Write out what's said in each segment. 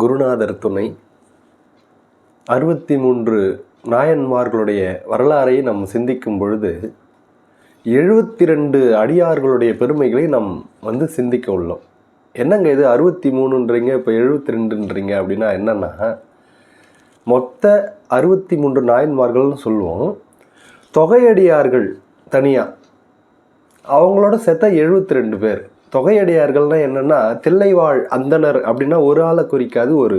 குருநாதர் துணை. அறுபத்தி மூன்று நாயன்மார்களுடைய வரலாறை நாம் சிந்திக்கும் பொழுது எழுபத்தி ரெண்டு அடியார்களுடைய பெருமைகளை நாம் வந்து சிந்திக்க உள்ளோம். என்னங்க இது அறுபத்தி மூணுன்றீங்க இப்போ எழுபத்தி ரெண்டுன்றீங்க அப்படின்னா என்னென்னா மொத்த அறுபத்தி மூன்று நாயன்மார்கள்னு சொல்லுவோம். தொகையடியார்கள் தனியாக அவங்களோட சேர்த்தா எழுபத்தி ரெண்டு பேர். தொகையடியார்கள்னால் என்னென்னா தில்லைவாழ் அந்தணர் அப்படின்னா ஒரு ஆளை குறிக்காது ஒரு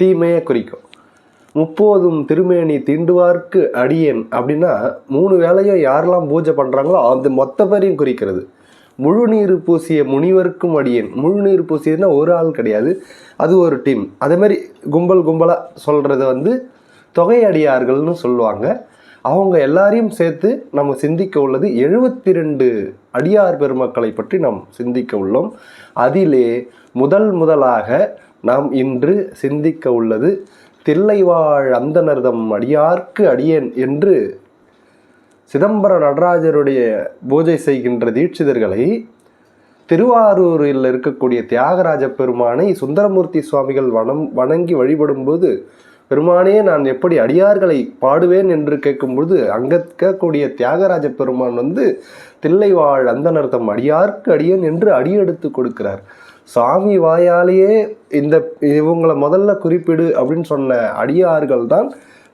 டீமையே குறிக்கும். முப்போதும் திருமேனி தீண்டுவார்க்கு அடியேன் அப்படின்னா மூணு வேலையும் யாரெல்லாம் பூஜை பண்ணுறாங்களோ அந்த மொத்த பேரையும் குறிக்கிறது. முழுநீர் பூசிய முனிவருக்கும் அடியேன். முழுநீர் பூசியதுன்னா ஒரு ஆள் கிடையாது அது ஒரு டீம். அதே மாதிரி கும்பல் கும்பலாக சொல்கிறது வந்து தொகையடியார்கள்னு சொல்லுவாங்க. அவங்க எல்லாரையும் சேர்த்து நம்ம சிந்திக்க உள்ளது எழுபத்தி ரெண்டு அடியார் பெருமக்களை பற்றி நாம் சிந்திக்க உள்ளோம். அதிலே முதல் முதலாக நாம் இன்று சிந்திக்க உள்ளது தில்லைவாழ் அந்தனர்தம் அடியார்க்கு அடியேன் என்று சிதம்பர நடராஜருடைய பூஜை செய்கின்ற தீட்சிதர்களை திருவாரூரில் இருக்கக்கூடிய தியாகராஜ பெருமானை சுந்தரமூர்த்தி சுவாமிகள் வனம் வணங்கி வழிபடும்போது பெருமானே நான் எப்படி அடியார்களை பாடுவேன் என்று கேட்கும்பொழுது அங்கே இருக்கக்கூடிய தியாகராஜ பெருமான் வந்து தில்லைவாழ் அந்தனர்தம் அடியார்க்கு அடியன் என்று அடியெடுத்து கொடுக்கிறார். சாமி வாயாலேயே இந்த இவங்களை முதல்ல குறிப்பிடு அப்படின்னு சொன்ன அடியார்கள் தான்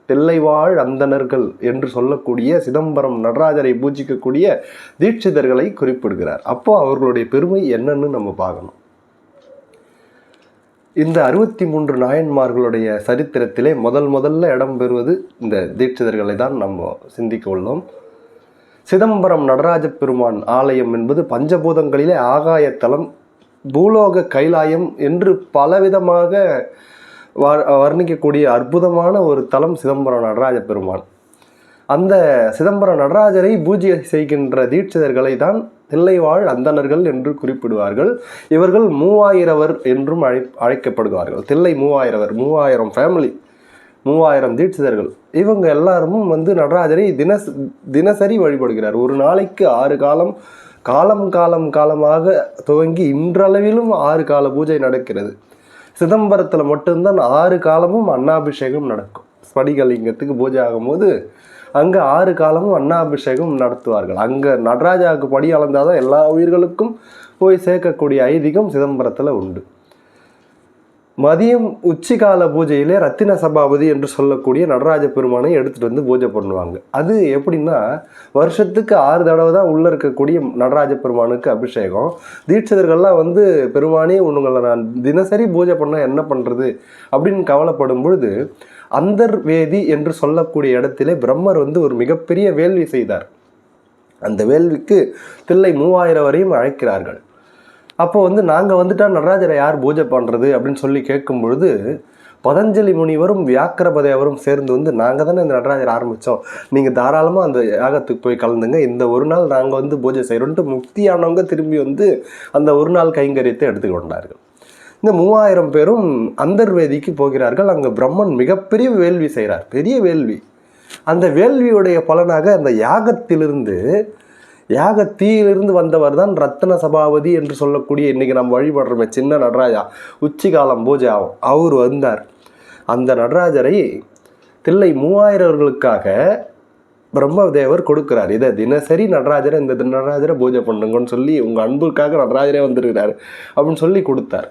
தில்லைவாழ் அந்தணர்கள் என்று சொல்லக்கூடிய சிதம்பரம் நடராஜரை பூஜிக்கக்கூடிய தீட்சிதர்களை குறிப்பிடுகிறார். அப்போ அவர்களுடைய பெருமை என்னன்னு நம்ம பார்க்கணும். இந்த அறுபத்தி மூன்று நாயன்மார்களுடைய சரித்திரத்திலே முதல் முதல்ல இடம் பெறுவது இந்த தீட்சிதர்களை தான் நம்ம சிந்திக்க உள்ளோம். சிதம்பரம் நடராஜ பெருமான் ஆலயம் என்பது பஞ்சபூதங்களிலே ஆகாயத்தலம் பூலோக கைலாயம் என்று பலவிதமாக வர்ணிக்கக்கூடிய அற்புதமான ஒரு தலம் சிதம்பரம் நடராஜ பெருமான். அந்த சிதம்பரம் நடராஜரை பூஜை செய்கின்ற தீட்சிதர்களை தான் தில்லைவாழ் அந்தணர்கள் என்று குறிப்பிடுவார்கள். இவர்கள் மூவாயிரவர் என்றும் அழை அழைக்கப்படுவார்கள். தில்லை மூவாயிரவர் மூவாயிரம் ஃபேமிலி மூவாயிரம் தீட்சிதர்கள். இவங்க எல்லாரும் வந்து நடராஜரை தினஸ் தினசரி வழிபடுகிறார். ஒரு நாளைக்கு ஆறு காலம் காலம் காலம் காலமாக துவங்கி இன்றளவிலும் ஆறு கால பூஜை நடக்கிறது. சிதம்பரத்தில் மட்டும்தான் ஆறு காலமும் அன்னாபிஷேகம் நடக்கும். ஸ்படிகலிங்கத்துக்கு பூஜை ஆகும்போது அங்கே ஆறு காலமும் அன்னாபிஷேகம் நடத்துவார்கள். அங்கே நடராஜாவுக்கு படி அளந்தால் தான் எல்லா உயிர்களுக்கும் போய் சேர்க்கக்கூடிய ஐதீகம் சிதம்பரத்தில் உண்டு. மதியம் உச்சிகால பூஜையிலே ரத்தின சபாபதி என்று சொல்லக்கூடிய நடராஜ பெருமானை எடுத்துகிட்டு வந்து பூஜை பண்ணுவாங்க. அது எப்படின்னா வருஷத்துக்கு ஆறு தடவை தான் உள்ளே இருக்கக்கூடிய நடராஜ பெருமானுக்கு அபிஷேகம். தீட்சிதர்கள்லாம் வந்து பெருமானே உங்களை நான் தினசரி பூஜை பண்ணால் என்ன பண்ணுறது அப்படின்னு கவலைப்படும் பொழுது அந்தர்வேதி என்று சொல்லக்கூடிய இடத்திலே பிரம்மர் வந்து ஒரு மிகப்பெரிய வேள்வி செய்தார். அந்த வேள்விக்கு தில்லை மூவாயிரம் வரையும் அழைக்கிறார்கள். அப்போ வந்து நாங்கள் வந்துட்டா நடராஜரை யார் பூஜை பண்ணுறது அப்படின்னு சொல்லி கேட்கும் பொழுது பதஞ்சலி முனிவரும் வியாக்கிரபதேவரும் சேர்ந்து வந்து நாங்கள் தானே இந்த நடராஜர் ஆரம்பித்தோம் நீங்கள் தாராளமாக அந்த யாகத்துக்கு போய் கலந்துங்க. இந்த ஒரு நாள் நாங்கள் வந்து பூஜை செய்கிறோன்ட்டு முக்தியானவங்க திரும்பி வந்து அந்த ஒரு நாள் கைங்கரியத்தை எடுத்துக்கொண்டார்கள் இந்த மூவாயிரம் பேரும் அந்தர்வேதிக்கு போகிறார்கள். அங்கே பிரம்மன் மிகப்பெரிய வேள்வி செய்கிறார். பெரிய வேள்வி. அந்த வேள்வியுடைய பலனாக அந்த யாகத்திலிருந்து யாக தீயிலிருந்து வந்தவர் தான் ரத்ன சபாபதி என்று சொல்லக்கூடிய இன்னைக்கு நம்ம வழிபடுறோமே சின்ன நடராஜா. உச்சிகாலம் பூஜை ஆகும். அவர் வந்தார். அந்த நடராஜரை தில்லை மூவாயிரவர்களுக்காக பிரம்மதேவர் கொடுக்குறார். இதை தினசரி நடராஜரை இந்த நடராஜரை பூஜை பண்ணுங்கன்னு சொல்லி உங்கள் அன்புக்காக நடராஜரே வந்திருக்கிறார் அப்படின்னு சொல்லி கொடுத்தார்.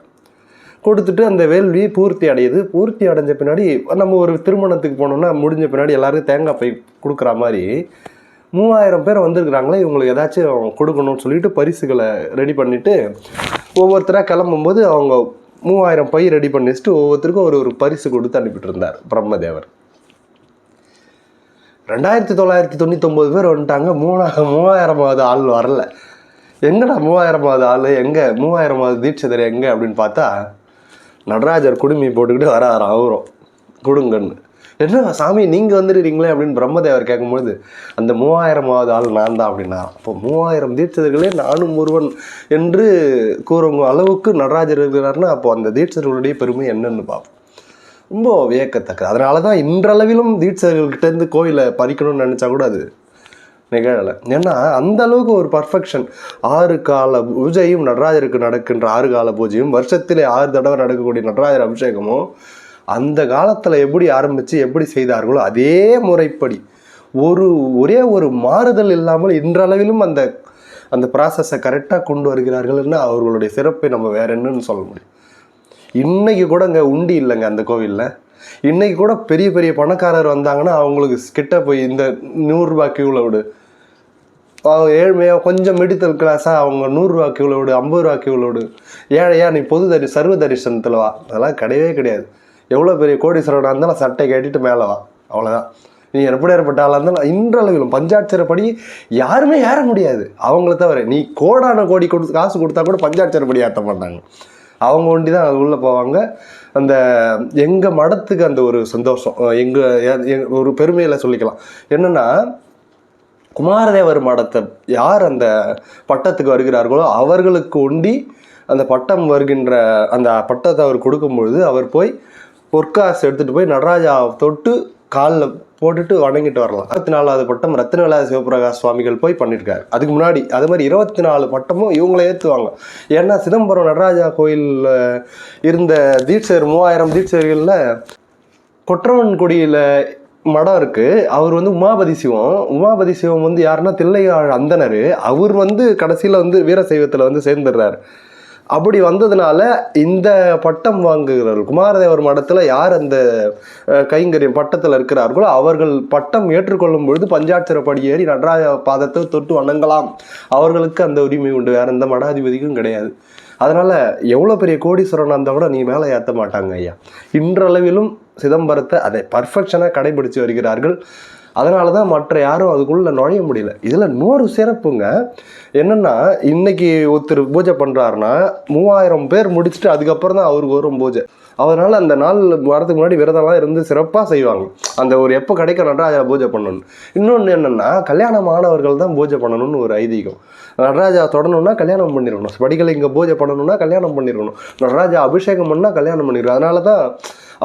கொடுத்துட்டு அந்த வேள்வி பூர்த்தி அடையுது. பூர்த்தி அடைஞ்ச பின்னாடி நம்ம ஒரு திருமணத்துக்கு போனோம்னா முடிஞ்ச பின்னாடி எல்லாருக்கும் தேங்காய் பை கொடுக்குற மாதிரி மூவாயிரம் பேர் வந்திருக்கிறாங்களே இவங்களுக்கு ஏதாச்சும் கொடுக்கணும்னு சொல்லிட்டு பரிசுகளை ரெடி பண்ணிவிட்டு ஒவ்வொருத்தராக கிளம்பும்போது அவங்க மூவாயிரம் பை ரெடி பண்ணி வச்சுட்டு ஒவ்வொருத்தருக்கும் ஒரு ஒரு பரிசு கொடுத்து அனுப்பிட்டு இருந்தார் பிரம்மதேவர். ரெண்டாயிரத்தி தொள்ளாயிரத்தி தொண்ணூத்தொம்பது பேர் வந்துட்டாங்க. மூணா மூவாயிரமாவது ஆள் வரல. எங்கடா மூவாயிரமாவது ஆள்? எங்கே? மூவாயிரமாவது தீட்சிதர் எங்கே? அப்படின்னு பார்த்தா நடராஜர் குடுமி போட்டுக்கிட்டு வர அவரும். கொடுங்கன்னு. என்ன சாமி நீங்கள் வந்துடுறீங்களே அப்படின்னு பிரம்மதேவர் கேட்கும்பொழுது அந்த மூவாயிரமாவது ஆள் நான் தான் அப்படின்னா அப்போ மூவாயிரம் தீட்சிதர்களே நானும் ஒருவன் என்று கூறுங்க அளவுக்கு நடராஜர் இருக்கிறார்னா அப்போ அந்த தீட்சிதர்களுடைய பெருமை என்னன்னு பார்ப்போம். ரொம்ப வியக்கத்தக்கது. அதனால தான் இன்றளவிலும் தீட்சர்கள்கிட்டேருந்து கோயிலை பறிக்கணும்னு நினச்சா கூட அது நிகழலை. ஏன்னா அந்த அளவுக்கு ஒரு பர்ஃபெக்ஷன் ஆறு கால பூஜையும் நடராஜருக்கு நடக்கின்ற ஆறு கால பூஜையும் வருஷத்திலே ஆறு தடவை நடக்கக்கூடிய நடராஜர் அபிஷேகமும் அந்த காலத்தில் எப்படி ஆரம்பித்து எப்படி செய்தார்களோ அதே முறைப்படி. ஒரு ஒரே ஒரு மாறுதல் இல்லாமல் இன்றளவிலும் அந்த அந்த ப்ராசஸை கரெக்டாக கொண்டு வருகிறார்கள்னு அவர்களுடைய சிறப்பை நம்ம வேற என்னன்னு சொல்ல முடியும். இன்னைக்கு கூட அங்கே உண்டி இல்லைங்க அந்த கோவிலில். இன்னைக்கு கூட பெரிய பெரிய பணக்காரர் வந்தாங்கன்னா அவங்களுக்கு கிட்ட போய் இந்த நூறுரூபா கியூவில் விடு. அவங்க ஏழ்மையாக கொஞ்சம் மிடித்தல் கிளாஸாக அவங்க நூறுரூவா கியூவில் விடு ஐம்பது ரூபா கியூவில் விடு. ஏழையா நீ பொது தரி சர்வ தரிசனத்தில் வா. அதெல்லாம் கிடையவே கிடையாது. எவ்வளோ பெரிய கோடீஸ்வரனாக இருந்தாலும் சட்டை கேட்டுட்டு மேலே வா. அவ்வளோதான் நீ எப்படி ஏற்பட்ட ஆளாக இருந்தாலும் இன்றளவிலும் பஞ்சாட்சரப்படி யாருமே ஏற முடியாது. அவங்கள தவிர நீ கோடான கோடி கொடுத்து காசு கொடுத்தா கூட பஞ்சாட்சரப்படி ஏற்ற மாட்டாங்க. அவங்க ஒண்டி தான் அது உள்ளே போவாங்க. அந்த எங்கள் மடத்துக்கு அந்த ஒரு சந்தோஷம். எங்கள் ஒரு பெருமையில் சொல்லிக்கலாம். என்னென்னா குமாரதேவர் மடத்தை யார் அந்த பட்டத்துக்கு வருகிறார்களோ அவர்களுக்கு ஒண்டி அந்த பட்டம் வருகின்ற அந்த பட்டத்தை அவர் கொடுக்கும் பொழுது அவர் போய் பொற்காசு எடுத்துகிட்டு போய் நடராஜா தொட்டு காலில் போட்டுட்டு வணங்கிட்டு வரலாம். இருபத்தி நாலாவது பட்டம் ரத்னவேலா சிவபிரகாஷ் சுவாமிகள் போய் பண்ணியிருக்காரு அதுக்கு முன்னாடி அது மாதிரி இருபத்தி நாலு பட்டமும் இவங்கள ஏற்றுவாங்க ஏன்னா சிதம்பரம் நடராஜா கோயிலில் இருந்த தீட்சர் மூவாயிரம் தீட்சர்களில் கொற்றவன்குடியில் மடம் இருக்குது அவர் வந்து உமாபதி சிவம். உமாபதி சிவம் வந்து யாருன்னா தில்லையாழ் அந்தனர் அவர் வந்து கடைசியில் வந்து வீரசைவத்தில் வந்து சேர்ந்துடுறாரு. அப்படி வந்ததுனால இந்த பட்டம் வாங்குகிறார்கள் குமாரதேவர் மடத்தில் யார் அந்த கைங்கரியம் பட்டத்தில் இருக்கிறார்களோ அவர்கள் பட்டம் ஏற்றுக்கொள்ளும் பொழுது பஞ்சாட்சரப்படி ஏறி நடராஜ பாதத்தை தொட்டு வணங்கலாம். அவர்களுக்கு அந்த உரிமை உண்டு. வேற எந்த மடாதிபதிக்கும் கிடையாது. அதனால் எவ்வளோ பெரிய கோடீஸ்வரன் இருந்தால் கூட நீ மேலே ஏற்ற மாட்டாங்க ஐயா. இன்றளவிலும் சிதம்பரத்தை அதை பர்ஃபெக்ஷனாக கடைபிடித்து வருகிறார்கள். அதனால தான் மற்ற யாரும் அதுக்குள்ளே நுழைய முடியல. இதில் இன்னொரு சிறப்புங்க என்னென்னா இன்னைக்கு ஒருத்தர் பூஜை பண்ணுறாருன்னா மூவாயிரம் பேர் முடிச்சுட்டு அதுக்கப்புறம் தான் அவருக்கு வரும் பூஜை. அதனால் அந்த நாள் வாரத்துக்கு முன்னாடி விரதம்லாம் இருந்து சிறப்பாக செய்வாங்க. அந்த ஒரு எப்போ கிடைக்க நடராஜா பூஜை பண்ணணும் இன்னொன்று என்னென்னா கல்யாணம் ஆனவர்கள் தான் பூஜை பண்ணணும்னு ஒரு ஐதீகம். நடராஜா தொடணும்னா கல்யாணம் பண்ணிடணும் படிகளை இங்கே பூஜை பண்ணணும்னா கல்யாணம் பண்ணிடணும் நடராஜா அபிஷேகம் பண்ணால் கல்யாணம் பண்ணிடணும் அதனால தான்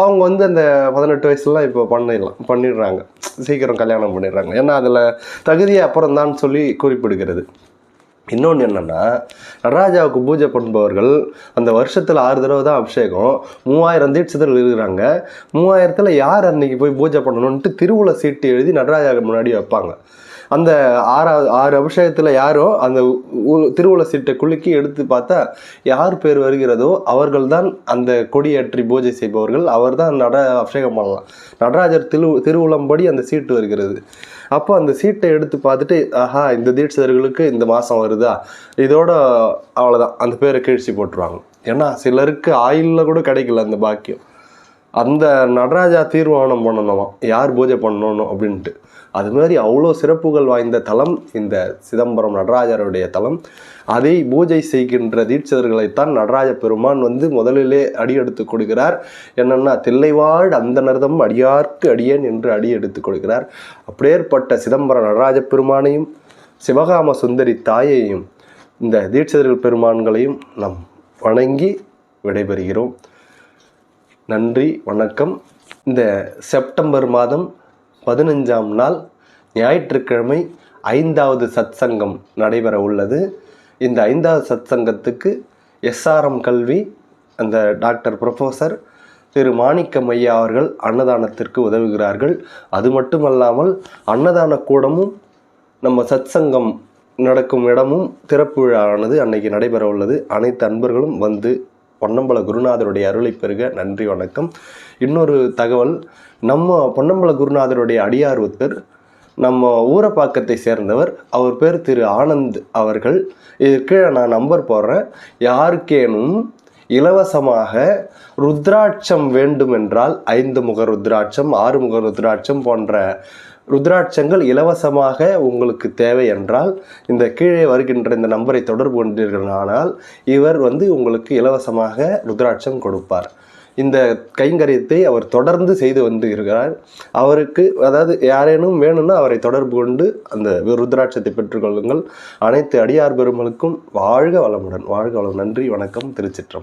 அவங்க வந்து அந்த பதினெட்டு வயசுலாம் இப்போ பண்ணிடலாம் பண்ணிடுறாங்க. சீக்கிரம் கல்யாணம் பண்ணிடுறாங்க. ஏன்னா அதில் தகுதியை அப்புறம் தான் சொல்லி குறிப்பிடுகிறது. இன்னொன்று என்னென்னா நடராஜாவுக்கு பூஜை பண்ணுபவர்கள் அந்த வருஷத்தில் ஆறு தடவை தான் அபிஷேகம். மூவாயிரம் தீட்சிதர்கள் இருக்கிறாங்க. மூவாயிரத்தில் யார் அன்னைக்கு போய் பூஜை பண்ணணுன்ட்டு திருவுள சீட்டு எழுதி நடராஜாவுக்கு முன்னாடி வைப்பாங்க. அந்த ஆறாவது ஆறு அபிஷேகத்தில் யாரோ அந்த திருவுள சீட்டை குலுக்கி எடுத்து பார்த்தா யார் பேர் வருகிறதோ அவர்கள் தான் அந்த கொடியேற்றி பூஜை செய்பவர்கள். அவர் தான் நட அபிஷேகம் பண்ணலாம். நடராஜர் திரு திருவுளம்படி அந்த சீட்டு வருகிறது. அப்போ அந்த சீட்டை எடுத்து பார்த்துட்டு ஆஹா இந்த தீட்சிதர்களுக்கு இந்த மாதம் வருதா? இதோட அவ்வளோதான் அந்த பேரை கீழ்ச்சி போட்டுருவாங்க. ஏன்னா சிலருக்கு ஆயிலில் கூட கிடைக்கல அந்த பாக்கியம். அந்த நடராஜா தீர்மானம் பண்ணணுமா? யார் பூஜை பண்ணணும் அப்படின்ட்டு. அது மாதிரி அவ்வளோ சிறப்புகள் வாய்ந்த தலம் இந்த சிதம்பரம் நடராஜருடைய தலம். அதை பூஜை செய்கின்ற தீட்சிதர்களைத்தான் நடராஜ பெருமான் வந்து முதலிலே அடியெடுத்து கொடுக்கிறார். என்னென்னா தில்லைவாழ் அந்த நர்தம் அடியார்க்கு அடியேன் என்று அடியெடுத்து கொடுக்கிறார். அப்படியேற்பட்ட சிதம்பரம் நடராஜ பெருமானையும் சிவகாம சுந்தரி தாயையும் இந்த தீட்சிதர்கள் பெருமான்களையும் நாம் வணங்கி விடைபெறுகிறோம். நன்றி வணக்கம். இந்த செப்டம்பர் மாதம் பதினஞ்சாம் நாள் ஞாயிற்றுக்கிழமை ஐந்தாவது சத்சங்கம் நடைபெற உள்ளது. இந்த ஐந்தாவது சத்சங்கத்துக்கு எஸ்ஆர்எம் கல்வி அந்த டாக்டர் ப்ரொஃபஸர் திரு மாணிக்கம் ஐயா அவர்கள் அன்னதானத்திற்கு உதவுகிறார்கள். அது மட்டுமல்லாமல் அன்னதான கூடமும் நம்ம சத்சங்கம் நடக்கும் இடமும் திறப்பு விழாவானது அன்னைக்கு நடைபெற உள்ளது. அனைத்து அன்பர்களும் வந்து பொன்னம்பல குருநாதருடைய அருளை பெறுக. நன்றி வணக்கம். இன்னொரு தகவல் நம்ம பொன்னம்பல குருநாதருடைய அடியார் ஒருத்தர் நம்ம ஊரப்பாக்கத்தை சேர்ந்தவர். அவர் பேர் திரு ஆனந்த் அவர்கள். இது கீழே நான் நம்பர் போடுறேன். யாருக்கேனும் இலவசமாக ருத்ராட்சம் வேண்டுமென்றால் ஐந்து முக ருத்ராட்சம் ஆறு முக ருத்ராட்சம் போன்ற ருத்ராட்சங்கள் இலவசமாக உங்களுக்கு தேவை என்றால் இந்த கீழே வருகின்ற இந்த நம்பரை தொடர்பு கொண்டீர்களானால் இவர் வந்து உங்களுக்கு இலவசமாக ருத்ராட்சம் கொடுப்பார். இந்த கைங்கரியத்தை அவர் தொடர்ந்து செய்து வந்து இருக்கிறார் அவருக்கு அதாவது யாரேனும் வேணும்னா அவரை தொடர்பு கொண்டு அந்த ருத்ராட்சத்தை பெற்றுக்கொள்ளுங்கள். அனைத்து அடியார் பெருமளுக்கும் வாழ்க வளமுடன். வாழ்க வளம் நன்றி வணக்கம் திருச்சிற்றம்